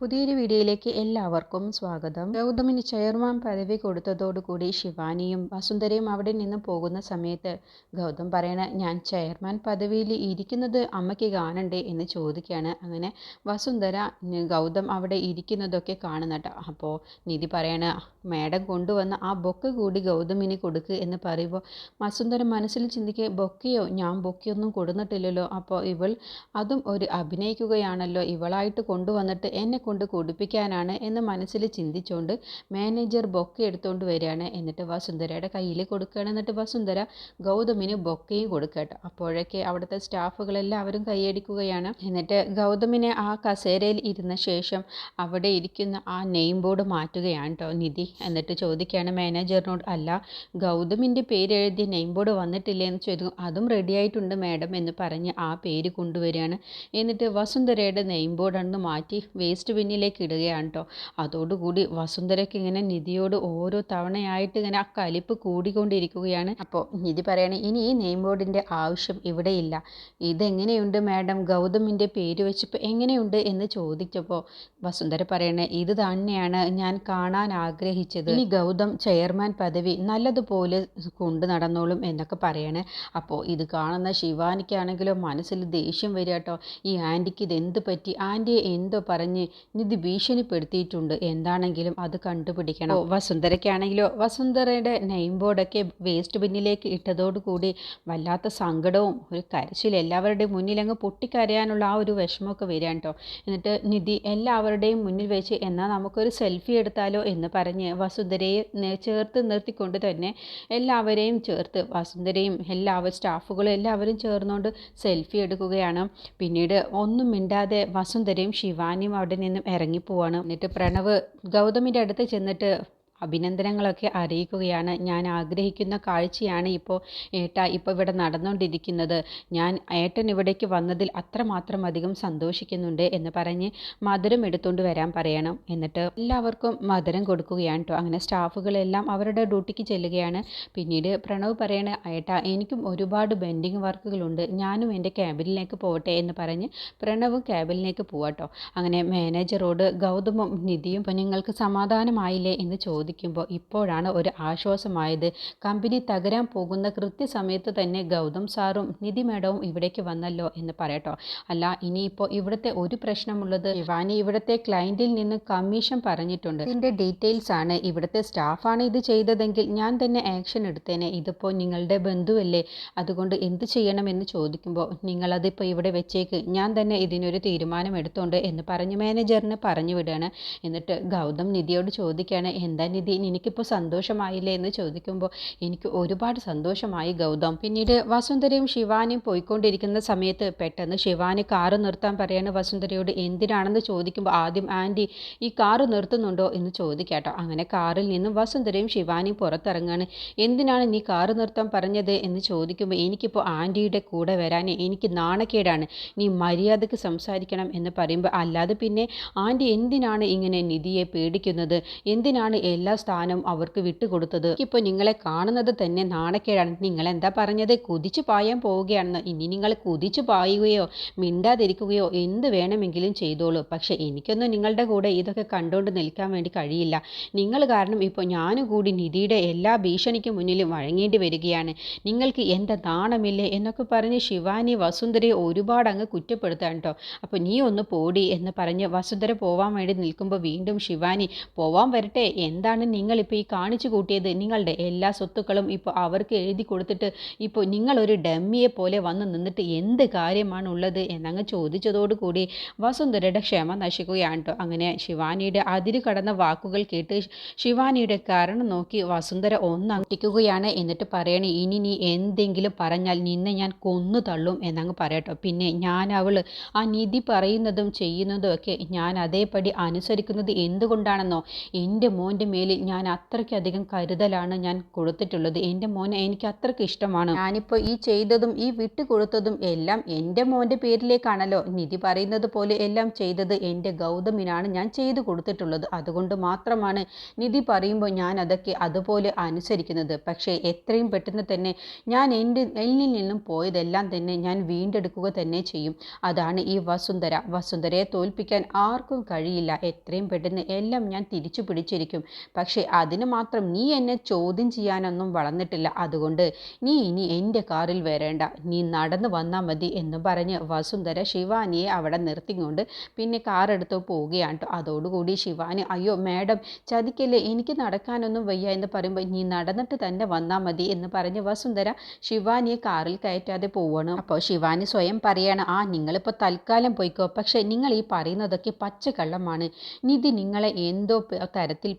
പുതിയൊരു വീഡിയോയിലേക്ക് എല്ലാവർക്കും സ്വാഗതം. ഗൗതമിന് ചെയർമാൻ പദവി കൊടുത്തതോടുകൂടി ശിവാനിയും വസുന്ധരയും അവിടെ നിന്ന് പോകുന്ന സമയത്ത് ഗൗതം പറയണ ഞാൻ ചെയർമാൻ പദവിയിൽ ഇരിക്കുന്നത് അമ്മയ്ക്ക് കാണണ്ടേ? എന്ന് ചോദിക്കുകയാണ്. അങ്ങനെ വസുന്ധര ഗൗതം അവിടെ ഇരിക്കുന്നതൊക്കെ കാണുന്നട്ടോ അപ്പോൾ നിധി പറയണ മേഡം കൊണ്ടുവന്ന ആ ബൊക്ക കൂടി ഗൗതമിന് കൊടുക്കുക എന്ന് പറയുമ്പോൾ വസുന്ധര മനസ്സിൽ ചിന്തിക്കുക ബൊക്കയോ? ഞാൻ ബൊക്കയൊന്നും കൊടുന്നിട്ടില്ലല്ലോ. അപ്പോൾ ഇവൾ അതും ഒരു അഭിനയിക്കുകയാണല്ലോ. ഇവളായിട്ട് കൊണ്ടുവന്നിട്ട് എന്നെ കൊണ്ട് കൊടുപ്പിക്കാനാണ് എന്ന് മനസ്സിൽ ചിന്തിച്ചുകൊണ്ട് മാനേജർ ബൊക്കെ എടുത്തുകൊണ്ട് വരികയാണ്. എന്നിട്ട് വസുന്ധരയുടെ കയ്യിൽ കൊടുക്കുകയാണ്. എന്നിട്ട് വസുന്ധര ഗൗതമിന് ബൊക്കയും കൊടുക്കട്ടോ അപ്പോഴൊക്കെ അവിടുത്തെ സ്റ്റാഫുകളെല്ലാവരും കൈയടിക്കുകയാണ്. എന്നിട്ട് ഗൗതമിനെ ആ കസേരയിൽ ഇരുന്ന ശേഷം അവിടെ ഇരിക്കുന്ന ആ നെയിം ബോർഡ് മാറ്റുകയാണ് കേട്ടോ നിധി. എന്നിട്ട് ചോദിക്കുകയാണ് മാനേജറിനോട് അല്ല ഗൗതമിന്റെ പേര് എഴുതിയ നെയിം ബോർഡ് വന്നിട്ടില്ലേ? എന്ന് ചോദിക്കും. അതും റെഡി ആയിട്ടുണ്ട് മാഡം എന്ന് പറഞ്ഞ് ആ പേര് കൊണ്ടുവരികയാണ്. എന്നിട്ട് വസുന്ധരയുടെ നെയിം ബോർഡ് മാറ്റി വേസ്റ്റ് പിന്നിലേക്ക് ഇടുകയാണ് കേട്ടോ അതോടുകൂടി വസുന്ധരയ്ക്ക് ഇങ്ങനെ നിധിയോട് ഓരോ തവണയായിട്ട് ഇങ്ങനെ ആ കലിപ്പ് കൂടിക്കൊണ്ടിരിക്കുകയാണ്. അപ്പോൾ നിധി പറയണേ ഇനി ഈ നെയിം ബോർഡിന്റെ ആവശ്യം ഇവിടെയില്ല. ഇതെങ്ങനെയുണ്ട് മാഡം? ഗൗതമിന്റെ പേര് വെച്ചപ്പോൾ എങ്ങനെയുണ്ട്? എന്ന് ചോദിച്ചപ്പോൾ വസുന്ധര പറയണേ ഇത് തന്നെയാണ് ഞാൻ കാണാൻ ആഗ്രഹിച്ചത്. ഇനി ഗൗതം ചെയർമാൻ പദവി നല്ലതുപോലെ കൊണ്ടു നടന്നോളും എന്നൊക്കെ പറയണേ. അപ്പോൾ ഇത് കാണുന്ന ശിവാനിക്കാണെങ്കിലോ മനസ്സിൽ ദേഷ്യം വരിക കേട്ടോ ഈ ആന്റിക്ക് എന്ത് പറ്റി? ആന്റിയെ എന്തോ പറഞ്ഞ് നിധി ഭീഷണിപ്പെടുത്തിയിട്ടുണ്ട്. എന്താണെങ്കിലും അത് കണ്ടുപിടിക്കണം. വസുന്ധരയ്ക്കാണെങ്കിലോ? വസുന്ധരയുടെ നെയിം ബോർഡൊക്കെ വേസ്റ്റ് ബിന്നിലേക്ക് ഇട്ടതോടുകൂടി വല്ലാത്ത സങ്കടവും ഒരു കരച്ചിൽ എല്ലാവരുടെയും മുന്നിൽ അങ്ങ് പൊട്ടിക്കരയാനുള്ള ആ ഒരു വിഷമമൊക്കെ വരികയാണ് കേട്ടോ എന്നിട്ട് നിധി എല്ലാവരുടെയും മുന്നിൽ വെച്ച് എന്നാൽ നമുക്കൊരു സെൽഫി എടുത്താലോ എന്ന് പറഞ്ഞ് വസുന്ധരയെ ചേർത്ത് നിർത്തിക്കൊണ്ട് തന്നെ എല്ലാവരെയും ചേർത്ത് വസുന്ധരയും എല്ലാവരും സ്റ്റാഫുകളും എല്ലാവരും ചേർന്നുകൊണ്ട് സെൽഫി എടുക്കുകയാണ്. പിന്നീട് ഒന്നും മിണ്ടാതെ വസുന്ധരയും ശിവാനിയും അവിടെ നിന്നും ഇറങ്ങിപ്പോവാണ്. എന്നിട്ട് പ്രണവ് ഗൗതമിന്റെ അടുത്ത് ചെന്നിട്ട് അഭിനന്ദനങ്ങളൊക്കെ അറിയിക്കുകയാണ്. ഞാൻ ആഗ്രഹിക്കുന്ന കാഴ്ചയാണ് ഇപ്പോൾ ഏട്ട ഇപ്പോൾ ഇവിടെ നടന്നുകൊണ്ടിരിക്കുന്നത്. ഞാൻ ഏട്ടൻ ഇവിടേക്ക് വന്നതിൽ അത്രമാത്രം അധികം സന്തോഷിക്കുന്നുണ്ട് എന്ന് പറഞ്ഞ് മധുരം എടുത്തുകൊണ്ട് വരാൻ പറയണം. എന്നിട്ട് എല്ലാവർക്കും മധുരം കൊടുക്കുകയാണ് കേട്ടോ അങ്ങനെ സ്റ്റാഫുകളെല്ലാം അവരുടെ ഡ്യൂട്ടിക്ക് ചെല്ലുകയാണ്. പിന്നീട് പ്രണവ് പറയണ ഏട്ട എനിക്കും ഒരുപാട് ബെൻഡിങ് വർക്കുകളുണ്ട്. ഞാനും എന്റെ ക്യാബിനിലേക്ക് പോകട്ടെ എന്ന് പറഞ്ഞ് പ്രണവും ക്യാബിനിലേക്ക് പോവാട്ടോ അങ്ങനെ മാനേജറോട് ഗൗതമും നിധിയും നിങ്ങൾക്ക് സമാധാനമായില്ലേ? എന്ന് ചോദിക്കുമ്പോൾ ഇപ്പോഴാണ് ഒരു ആശ്വാസമായത്. കമ്പനി തകരാൻ പോകുന്ന കൃത്യസമയത്ത് തന്നെ ഗൗതം സാറും നിധി മേഡവും ഇവിടേക്ക് വന്നല്ലോ എന്ന് പറയട്ടോ. അല്ല ഇനിയിപ്പോൾ ഇവിടുത്തെ ഒരു പ്രശ്നമുള്ളത്? ശിവാനി ഇവിടുത്തെ ക്ലയന്റിൽ നിന്ന് കമ്മീഷൻ പറഞ്ഞിട്ടുണ്ട്. ഇതിന്റെ ഡീറ്റെയിൽസ് ആണ്. ഇവിടുത്തെ സ്റ്റാഫാണ് ഇത് ചെയ്തതെങ്കിൽ ഞാൻ തന്നെ ആക്ഷൻ എടുത്തേനെ. ഇതിപ്പോൾ നിങ്ങളുടെ ബന്ധുവല്ലേ? അതുകൊണ്ട് എന്ത് ചെയ്യണമെന്ന് ചോദിക്കുമ്പോൾ നിങ്ങളതിപ്പോൾ ഇവിടെ വെച്ചേക്ക്. ഞാൻ തന്നെ ഇതിനൊരു തീരുമാനം എടുത്തോണ്ട് എന്ന് പറഞ്ഞ് മാനേജറിന് പറഞ്ഞു വിടുകയാണ് എന്നിട്ട് ഗൗതം നിധിയോട് ചോദിക്കുകയാണ് എന്താ നിധി എനിക്കിപ്പോൾ സന്തോഷമായില്ലേ എന്ന് ചോദിക്കുമ്പോൾ എനിക്ക് ഒരുപാട് സന്തോഷമായി ഗൗതം. പിന്നീട് വസുന്ധരയും ശിവാനിയും പോയിക്കൊണ്ടിരിക്കുന്ന സമയത്ത് പെട്ടെന്ന് ശിവാനി കാറ് നിർത്താൻ പറയാണ് വസുന്ധരയോട് എന്തിനാണെന്ന് ചോദിക്കുമ്പോൾ ആദ്യം ആന്റി ഈ കാറ് നിർത്തുന്നുണ്ടോ എന്ന് ചോദിക്കാട്ടോ. അങ്ങനെ കാറിൽ നിന്നും വസുന്ധരയും ശിവാനിയും പുറത്തിറങ്ങാണ്. എന്തിനാണ് നീ കാറ് നിർത്താൻ പറഞ്ഞത്? എന്ന് ചോദിക്കുമ്പോൾ എനിക്കിപ്പോൾ ആന്റിയുടെ കൂടെ വരാൻ എനിക്ക് നാണക്കേടാണ്. നീ മര്യാദയ്ക്ക് സംസാരിക്കണം എന്ന് പറയുമ്പോൾ അല്ലാതെ പിന്നെ ആന്റി എന്തിനാണ് ഇങ്ങനെ നിധിയെ പേടിക്കുന്നത്? എന്തിനാണ് എല്ലാ സ്ഥാനവും അവർക്ക് വിട്ടുകൊടുത്തത്. ഇപ്പോൾ നിങ്ങളെ കാണുന്നത് തന്നെ നാണക്കേടാണ്. നിങ്ങൾ എന്താ പറഞ്ഞത്? കുതിച്ചു പായാൻ പോവുകയാണെന്ന്. ഇനി നിങ്ങൾ കുതിച്ചു പായുകയോ മിണ്ടാതിരിക്കുകയോ എന്ത് വേണമെങ്കിലും ചെയ്തോളൂ. പക്ഷെ എനിക്കൊന്നും നിങ്ങളുടെ കൂടെ ഇതൊക്കെ കണ്ടുകൊണ്ട് നിൽക്കാൻ വേണ്ടി കഴിയില്ല. നിങ്ങൾ കാരണം ഇപ്പോൾ ഞാനും കൂടി നിധിയുടെ എല്ലാ ഭീഷണിക്കും മുന്നിലും വഴങ്ങേണ്ടി വരികയാണ്. നിങ്ങൾക്ക് എന്താ നാണമില്ലേ എന്നൊക്കെ പറഞ്ഞ് ശിവാനി വസുന്ധരയെ ഒരുപാട് അങ്ങ് കുറ്റപ്പെടുത്താൻ കേട്ടോ അപ്പോൾ നീ ഒന്ന് പോടി എന്ന് പറഞ്ഞ് വസുന്ധര പോവാൻ വേണ്ടി നിൽക്കുമ്പോൾ വീണ്ടും ശിവാനി പോവാൻ വരട്ടെ. എന്താണ് നിങ്ങളിപ്പോൾ ഈ കാണിച്ചു കൂട്ടിയത്. നിങ്ങളുടെ എല്ലാ സ്വത്തുക്കളും ഇപ്പോൾ അവർക്ക് എഴുതി കൊടുത്തിട്ട് ഇപ്പോൾ നിങ്ങളൊരു ഡമ്മിയെ പോലെ വന്ന് നിന്നിട്ട് എന്ത് കാര്യമാണ് ഉള്ളത് എന്നങ്ങ് ചോദിച്ചതോടുകൂടി വസുന്ധരയുടെ ക്ഷമ നശിക്കുകയാണ് കേട്ടോ അങ്ങനെ ശിവാനിയുടെ അതിര് കടന്ന വാക്കുകൾ കേട്ട് ശിവാനിയുടെ കാരണം നോക്കി വസുന്ധര ഒന്നട്ടിക്കുകയാണ് എന്നിട്ട് പറയണേ ഇനി നീ എന്തെങ്കിലും പറഞ്ഞാൽ നിന്നെ ഞാൻ കൊന്നു തള്ളും എന്നങ്ങ് പറയട്ടോ പിന്നെ ഞാൻ അവൾ ആ നിധി പറയുന്നതും ചെയ്യുന്നതും ഒക്കെ ഞാൻ അതേപടി അനുസരിക്കുന്നത് എന്തുകൊണ്ടാണെന്നോ? എന്റെ മോന്റെ മേൽ മേലിൽ ഞാൻ അത്രയ്ക്കധികം കരുതലാണ് ഞാൻ കൊടുത്തിട്ടുള്ളത്. എന്റെ മോനെ എനിക്ക് അത്രയ്ക്ക് ഇഷ്ടമാണ്. ഞാനിപ്പോൾ ഈ ചെയ്തതും ഈ വിട്ടു കൊടുത്തതും എല്ലാം എന്റെ മോന്റെ പേരിലേക്കാണല്ലോ നിധി പറയുന്നത് പോലെ എല്ലാം ചെയ്തത് എന്റെ ഗൗതമിനാണ് ഞാൻ ചെയ്തു കൊടുത്തിട്ടുള്ളത്. അതുകൊണ്ട് മാത്രമാണ് നിധി പറയുമ്പോൾ ഞാൻ അതൊക്കെ അതുപോലെ അനുസരിക്കുന്നത്. പക്ഷേ എത്രയും പെട്ടെന്ന് തന്നെ ഞാൻ എന്റെ എന്നിൽ നിന്നും പോയതെല്ലാം തന്നെ ഞാൻ വീണ്ടെടുക്കുക തന്നെ ചെയ്യും. അതാണ് ഈ വസുന്ധര. വസുന്ധരയെ തോൽപ്പിക്കാൻ ആർക്കും കഴിയില്ല. എത്രയും പെട്ടെന്ന് എല്ലാം ഞാൻ തിരിച്ചു പിടിച്ചിരിക്കും. പക്ഷേ അതിന് മാത്രം നീ എന്നെ ചോദ്യം ചെയ്യാനൊന്നും വളർന്നിട്ടില്ല. അതുകൊണ്ട് നീ ഇനി എന്റെ കാറിൽ വരേണ്ട. നീ നടന്നു വന്നാൽ മതി എന്ന് പറഞ്ഞ് വസുന്ധര ശിവാനിയെ അവിടെ നിർത്തിക്കൊണ്ട് പിന്നെ കാറെടുത്ത് പോവുകയാണ് കേട്ടോ. അതോടുകൂടി ശിവാനി അയ്യോ മാഡം ചതിക്കല്ലേ? എനിക്ക് നടക്കാനൊന്നും വയ്യ എന്ന് പറയുമ്പോൾ നീ നടന്നിട്ട് തന്നെ വന്നാൽ മതി എന്ന് പറഞ്ഞ് വസുന്ധര ശിവാനിയെ കാറിൽ കയറ്റാതെ പോവാണ്. അപ്പോൾ ശിവാനി സ്വയം പറയാണ് ആ നിങ്ങളിപ്പോൾ തൽക്കാലം പോയിക്കോ. പക്ഷേ നിങ്ങൾ ഈ പറയുന്നതൊക്കെ പച്ചക്കള്ളമാണ്. നിധി നിങ്ങളെ എന്തോ തരത്തിൽ തരത്തിൽ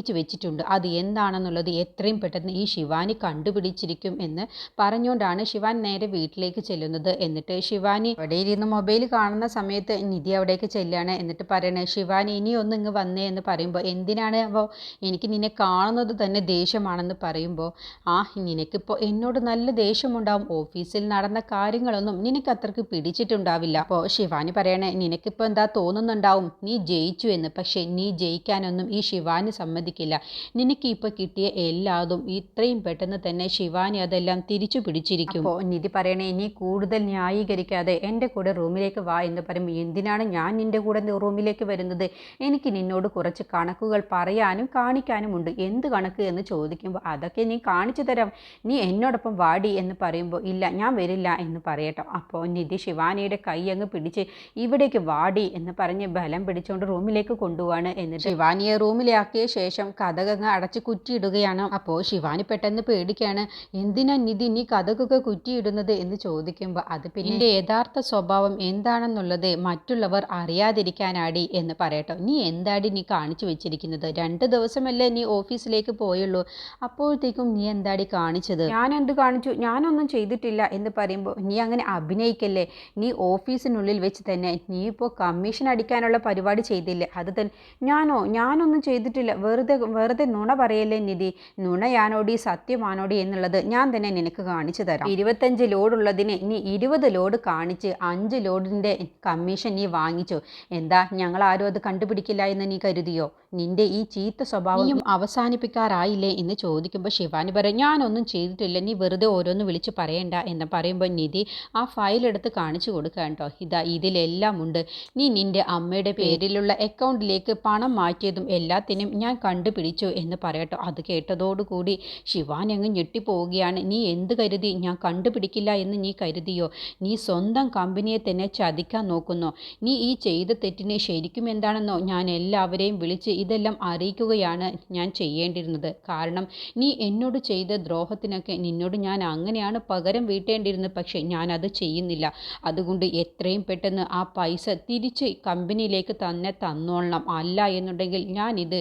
പേടിപ്പിച്ച് വെച്ചിട്ടുണ്ട്. അത് എന്താണെന്നുള്ളത് എത്രയും പെട്ടെന്ന് ഈ ശിവാനി കണ്ടുപിടിച്ചിരിക്കും എന്ന് പറഞ്ഞുകൊണ്ടാണ് ശിവാൻ നേരെ വീട്ടിലേക്ക് ചെല്ലുന്നത്. എന്നിട്ട് ശിവാനി അവിടെ ഇരുന്ന് മൊബൈൽ കാണുന്ന സമയത്ത് നിധി അവിടേക്ക് ചെല്ലുകയാണ് എന്നിട്ട് പറയണേ ശിവാനി ഇനി ഒന്ന് ഇങ്ങ് വന്നേ എന്ന് പറയുമ്പോൾ എന്തിനാണ് അപ്പോൾ എനിക്ക് നിന്നെ കാണുന്നത് തന്നെ ദേഷ്യമാണെന്ന് പറയുമ്പോൾ ആ നിനക്കിപ്പോൾ എന്നോട് നല്ല ദേഷ്യമുണ്ടാവും. ഓഫീസിൽ നടന്ന കാര്യങ്ങളൊന്നും നിനക്ക് അത്രയ്ക്ക് പിടിച്ചിട്ടുണ്ടാവില്ല. അപ്പോൾ ശിവാനി പറയണേ നിനക്കിപ്പോൾ എന്താ തോന്നുന്നുണ്ടാവും? നീ ജയിച്ചു എന്ന്. പക്ഷേ നീ ജയിക്കാനൊന്നും ഈ ശിവാനി സമ്മതിക്കില്ല. നിനക്ക് ഇപ്പോൾ കിട്ടിയ എല്ലാതും ഇത്രയും പെട്ടെന്ന് തന്നെ ശിവാനി അതെല്ലാം തിരിച്ചു പിടിച്ചിരിക്കും. അപ്പോൾ നിധി പറയണേ നീ കൂടുതൽ ന്യായീകരിക്കാതെ എന്റെ കൂടെ റൂമിലേക്ക് വാ എന്ന് പറയുമ്പോൾ എന്തിനാണ് ഞാൻ നിന്റെ കൂടെ റൂമിലേക്ക് വരുന്നത്? എനിക്ക് നിന്നോട് കുറച്ച് കണക്കുകൾ പറയാനും കാണിക്കാനും ഉണ്ട്. എന്ത് കണക്ക്? എന്ന് ചോദിക്കുമ്പോൾ അതൊക്കെ നീ കാണിച്ചു തരാം. നീ എന്നോടൊപ്പം വാടി എന്ന് പറയുമ്പോൾ ഇല്ല ഞാൻ വരില്ല എന്ന് പറയട്ടോ. അപ്പോൾ നിധി ശിവാനിയുടെ കൈ അങ്ങ് പിടിച്ച് ഇവിടേക്ക് വാടി എന്ന് പറഞ്ഞ് ബലം പിടിച്ചുകൊണ്ട് റൂമിലേക്ക് കൊണ്ടുപോവാണ്. എന്നിട്ട് ശിവാനിയെ റൂമിലാക്കിയ ശേഷം കഥകങ്ങ് അടച്ച് കുറ്റിയിടുകയാണ്. അപ്പോൾ ശിവാനി പെട്ടെന്ന് പേടിക്കാണ്. എന്തിനാ നിധി നീ കഥകൊക്കെ കുറ്റിയിടുന്നത് എന്ന് ചോദിക്കുമ്പോൾ അത് പിന്നെ യഥാർത്ഥ സ്വഭാവം എന്താണെന്നുള്ളത് മറ്റുള്ളവർ അറിയാതിരിക്കാനാടി എന്ന് പറയട്ടോ. നീ എന്താടി നീ കാണിച്ചു വെച്ചിരിക്കുന്നത്? രണ്ട് ദിവസമല്ലേ നീ ഓഫീസിലേക്ക് പോയുള്ളൂ. അപ്പോഴത്തേക്കും നീ എന്താടി കാണിച്ചത്? ഞാൻ എന്ത് കാണിച്ചു? ഞാനൊന്നും ചെയ്തിട്ടില്ല എന്ന് പറയുമ്പോൾ നീ അങ്ങനെ അഭിനയിക്കല്ലേ? നീ ഓഫീസിനുള്ളിൽ വെച്ച് തന്നെ നീ ഇപ്പോൾ കമ്മീഷൻ അടിക്കാനുള്ള പരിപാടി ചെയ്തില്ലേ? അത് തന്നെ ഞാനോ? ഞാനൊന്നും ചെയ്തിട്ടില്ല. വെറുതെ വെറുതെ വെറുതെ നുണ പറയല്ലേ നിധി? നുണയാനോടി സത്യമാനോടി എന്നുള്ളത് ഞാൻ തന്നെ നിനക്ക് കാണിച്ചു തരാം. ഇരുപത്തഞ്ച് ലോഡുള്ളതിന് നീ ഇരുപത് ലോഡ് കാണിച്ച് അഞ്ച് ലോഡിന്റെ കമ്മീഷൻ നീ വാങ്ങിച്ചു. എന്താ ഞങ്ങൾ ആരും അത് കണ്ടുപിടിക്കില്ല എന്ന് നീ കരുതിയോ? നിന്റെ ഈ ചീത്ത സ്വഭാവം അവസാനിപ്പിക്കാറായില്ലേ എന്ന് ചോദിക്കുമ്പോൾ ശിവാനി പറയും ഞാനൊന്നും ചെയ്തിട്ടില്ല. നീ വെറുതെ ഓരോന്ന് വിളിച്ച് പറയണ്ട എന്ന് പറയുമ്പോൾ നിധി ആ ഫയൽ എടുത്ത് കാണിച്ചു കൊടുക്കുക കേട്ടോ. ഇതാ ഇതിലെല്ലാം ഉണ്ട്. നീ നിന്റെ അമ്മയുടെ പേരിലുള്ള അക്കൗണ്ടിലേക്ക് പണം മാറ്റിയതും എല്ലാത്തിനും ഞാൻ കണ്ടുപിടിച്ചു എന്ന് പറയട്ടോ. അത് കേട്ടതോടുകൂടി ശിവാനി അങ്ങ് ഞെട്ടിപ്പോവുകയാണ്. നീ എന്ത് കരുതി? ഞാൻ കണ്ടുപിടിക്കില്ല എന്ന് നീ കരുതിയോ? നീ സ്വന്തം കമ്പനിയെ തന്നെ ചതിക്കാൻ നോക്കുന്നു. നീ ഈ ചെയ്ത തെറ്റിനെ ശരിക്കും എന്താണെന്നോ ഞാൻ എല്ലാവരെയും വിളിച്ച് ഇതെല്ലാം അറിയിക്കുകയാണ് ഞാൻ ചെയ്യേണ്ടിരുന്നത് കാരണം നീ എന്നോട് ചെയ്ത ദ്രോഹത്തിനൊക്കെ നിന്നോട് ഞാൻ അങ്ങനെയാണ് പകരം വീട്ടേണ്ടിയിരുന്നത്. പക്ഷേ ഞാൻ അത് ചെയ്യുന്നില്ല. അതുകൊണ്ട് എത്രയും പെട്ടെന്ന് ആ പൈസ തിരിച്ച് കമ്പനിയിലേക്ക് തന്നെ തന്നോളണം. അല്ല എന്നുണ്ടെങ്കിൽ ഞാനിത്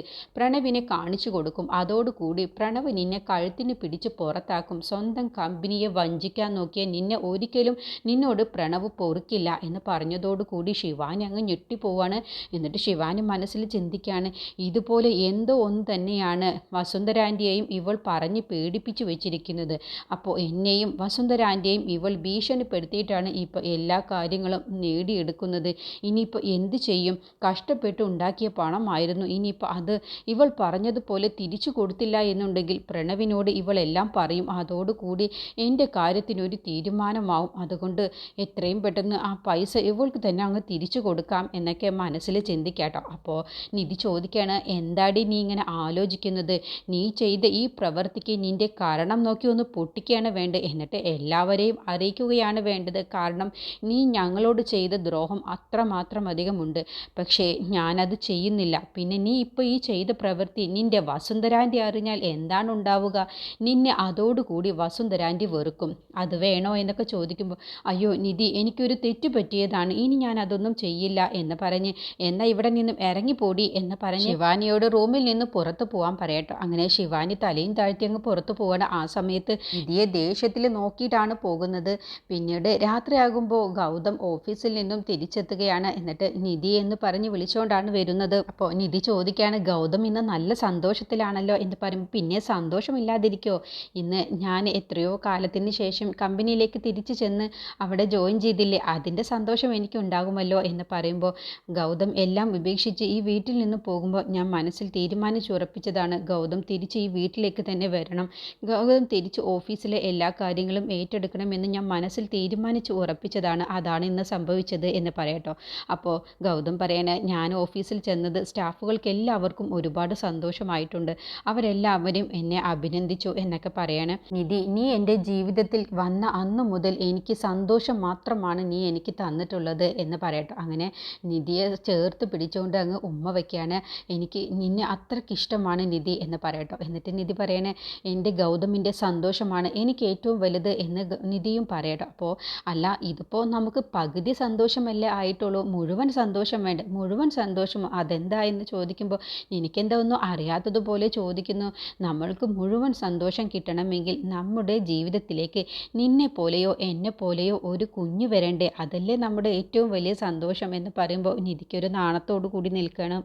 പ്രണവിനെ കാണിച്ചു കൊടുക്കും. അതോടുകൂടി പ്രണവ് നിന്നെ കഴുത്തിന് പിടിച്ച് പുറത്താക്കും. സ്വന്തം കമ്പനിയെ വഞ്ചിക്കാൻ നോക്കിയ നിന്നെ ഒരിക്കലും നിന്നോട് പ്രണവ് പൊറുക്കില്ല എന്ന് പറഞ്ഞതോടുകൂടി ശിവാനി അങ്ങ് ഞെട്ടിപ്പോവാണ്. എന്നിട്ട് ശിവാനി മനസ്സിൽ ചിന്തിക്കുകയാണ് ഇതുപോലെ എന്തോ ഒന്ന് തന്നെയാണ് വസുന്ധരാന്റെയും ഇവൾ പറഞ്ഞ് പേടിപ്പിച്ചു വെച്ചിരിക്കുന്നത്. അപ്പോൾ എന്നെയും വസുന്ധരാന്റെയും ഇവൾ ഭീഷണിപ്പെടുത്തിയിട്ടാണ് ഇപ്പോൾ എല്ലാ കാര്യങ്ങളും നേടിയെടുക്കുന്നത്. ഇനിയിപ്പോൾ എന്ത് ചെയ്യും? കഷ്ടപ്പെട്ട് ഉണ്ടാക്കിയ പണമായിരുന്നു. ഇനിയിപ്പോൾ അത് ഇവൾ പറഞ്ഞതുപോലെ തിരിച്ചു കൊടുത്തില്ല എന്നുണ്ടെങ്കിൽ പ്രണവിനോട് ഇവളെല്ലാം പറയും. അതോടുകൂടി എന്റെ കാര്യത്തിനൊരു തീരുമാനമാവും. അതുകൊണ്ട് എത്രയും പെട്ടെന്ന് ആ പൈസ ഇവൾക്ക് തന്നെ അങ്ങ് തിരിച്ചു കൊടുക്കാം എന്നൊക്കെ മനസ്സിൽ ചിന്തിക്കാട്ടോ. അപ്പോൾ നിധി ചോദിക്കുകയാണ് എന്താടി നീ ഇങ്ങനെ ആലോചിക്കുന്നത്? നീ ചെയ്ത ഈ പ്രവൃത്തിക്ക് നിന്റെ കാരണം നോക്കി ഒന്ന് പൊട്ടിക്കുകയാണ് വേണ്ടത്. എന്നിട്ട് എല്ലാവരെയും അറിയിക്കുകയാണ് വേണ്ടത്. കാരണം നീ ഞങ്ങളോട് ചെയ്ത ദ്രോഹം അത്രമാത്രം അധികമുണ്ട് പക്ഷേ ഞാനത് ചെയ്യുന്നില്ല. പിന്നെ നീ ഇപ്പോൾ ഈ ചെയ്ത പ്രവൃത്തി നിന്റെ വസുന്ധരാന്റെ അറിഞ്ഞാൽ എന്താണ് ഉണ്ടാവുക? നിന്നെ അതോടുകൂടി വസുന്ധരാന്റെ വെറുക്കും. അത് വേണോ എന്നൊക്കെ ചോദിക്കുമ്പോൾ അയ്യോ നിധി എനിക്കൊരു തെറ്റ് പറ്റിയതാണ്. ഇനി ഞാൻ അതൊന്നും ചെയ്യില്ല എന്ന് പറഞ്ഞ് എന്നാൽ ഇവിടെ നിന്നും ഇറങ്ങിപ്പോടി എന്ന് പറഞ്ഞ് ശിവാനിയോട് റൂമിൽ നിന്ന് പുറത്തു പോകാൻ പറയട്ടോ. അങ്ങനെ ശിവാനി തലയും താഴ്ത്തി അങ്ങ് പുറത്തു പോവാണ്. ആ സമയത്ത് നിധിയെ ദേഷ്യത്തിൽ നോക്കിയിട്ടാണ് പോകുന്നത്. പിന്നീട് രാത്രിയാകുമ്പോൾ ഗൗതം ഓഫീസിൽ നിന്നും തിരിച്ചെത്തുകയാണ്. എന്നിട്ട് നിധി എന്ന് പറഞ്ഞ് വിളിച്ചുകൊണ്ടാണ് വരുന്നത്. അപ്പോൾ നിധി ചോദിക്കുകയാണ് ഗൗതം ഇന്ന് നല്ല സന്തോഷത്തിലാണല്ലോ എന്ന് പറയുമ്പോൾ പിന്നെ സന്തോഷമില്ലാതിരിക്കോ? ഇന്ന് ഞാൻ എത്രയോ കാലത്തിന് ശേഷം കമ്പനിയിലേക്ക് തിരിച്ചു ചെന്ന് അവിടെ ജോയിൻ ചെയ്തില്ലേ? അതിന്റെ സന്തോഷം എനിക്ക് ഉണ്ടാകുമല്ലോ എന്ന് പറയുമ്പോൾ ഗൗതം എല്ലാം ഉപേക്ഷിച്ച് ഈ വീട്ടിൽ നിന്ന് പോകുമ്പോൾ ഞാൻ മനസ്സിൽ തീരുമാനിച്ചുറപ്പിച്ചതാണ് ഗൗതം തിരിച്ച് ഈ വീട്ടിലേക്ക് തന്നെ വരണം. ഗൗതം തിരിച്ച് ഓഫീസിലെ എല്ലാ കാര്യങ്ങളും ഏറ്റെടുക്കണമെന്ന് ഞാൻ മനസ്സിൽ തീരുമാനിച്ച് ഉറപ്പിച്ചതാണ്. അതാണ് ഇന്ന് സംഭവിച്ചത് എന്ന് പറയട്ടോ. അപ്പോൾ ഗൗതം പറയണ ഞാൻ ഓഫീസിൽ ചെന്നത് സ്റ്റാഫുകൾക്ക് എല്ലാവർക്കും ഒരുപാട് സന്തോഷമായിട്ടുണ്ട്. അവരെല്ലാവരും എന്നെ അഭിനന്ദിച്ചു എന്നൊക്കെ പറയാണ്. നിധി നീ എന്റെ ജീവിതത്തിൽ വന്ന അന്ന് മുതൽ എനിക്ക് സന്തോഷം മാത്രമാണ് നീ എനിക്ക് തന്നിട്ടുള്ളത് എന്ന് പറയട്ടെ. അങ്ങനെ നിധിയെ ചേർത്ത് പിടിച്ചുകൊണ്ട് അങ്ങ് ഉമ്മ വയ്ക്കുകയാണ്. എനിക്ക് നിന്നെ അത്രയ്ക്ക് ഇഷ്ടമാണ് നിധി എന്ന് പറയട്ടോ. എന്നിട്ട് നിധി പറയണേ എന്റെ ഗൗതമിന്റെ സന്തോഷമാണ് എനിക്ക് ഏറ്റവും വലുത് എന്ന് നിധിയും പറയട്ടോ. അപ്പോൾ അല്ല ഇതിപ്പോൾ നമുക്ക് പകുതി സന്തോഷമല്ലേ ആയിട്ടുള്ളൂ. മുഴുവൻ സന്തോഷം വേണ്ട മുഴുവൻ സന്തോഷം അതെന്താ? എന്ന് ചോദിക്കുമ്പോൾ എനിക്കെന്താ ഒന്നും അറിയാത്തതുപോലെ ചോദിക്കുന്നു. നമ്മൾക്ക് മുഴുവൻ സന്തോഷം കിട്ടണമെങ്കിൽ നമ്മുടെ ജീവിതത്തിലേക്ക് നിന്നെ പോലെയോ എന്നെ പോലെയോ ഒരു കുഞ്ഞു വരണ്ടേ? അതല്ലേ നമ്മുടെ ഏറ്റവും വലിയ സന്തോഷം എന്ന് പറയുമ്പോൾ നിധിക്കൊരു നാണത്തോടു കൂടി നിൽക്കണം.